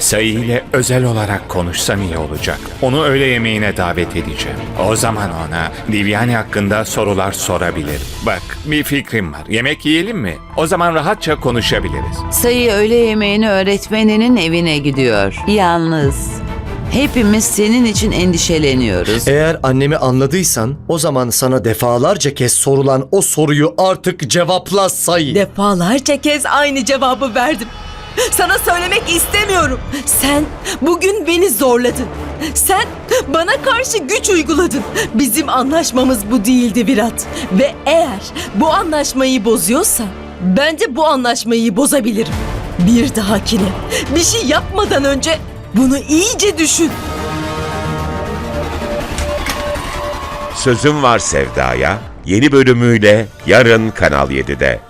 Sayı ile özel olarak konuşsan iyi olacak. Onu öğle yemeğine davet edeceğim. O zaman ona Divyani hakkında sorular sorabilirim. Bak bir fikrim var. Yemek yiyelim mi? O zaman rahatça konuşabiliriz. Sayı öğle yemeğini öğretmeninin evine gidiyor. Yalnız. Hepimiz senin için endişeleniyoruz. Eğer annemi anladıysan o zaman sana defalarca kez sorulan o soruyu artık cevapla say. Defalarca kez aynı cevabı verdim. Sana söylemek istemiyorum. Sen bugün beni zorladın. Sen bana karşı güç uyguladın. Bizim anlaşmamız bu değildi Virat. Ve eğer bu anlaşmayı bozuyorsan ben de bu anlaşmayı bozabilirim. Bir dahakine bir şey yapmadan önce bunu iyice düşün. Sözüm Var Sevda'ya yeni bölümüyle yarın Kanal 7'de.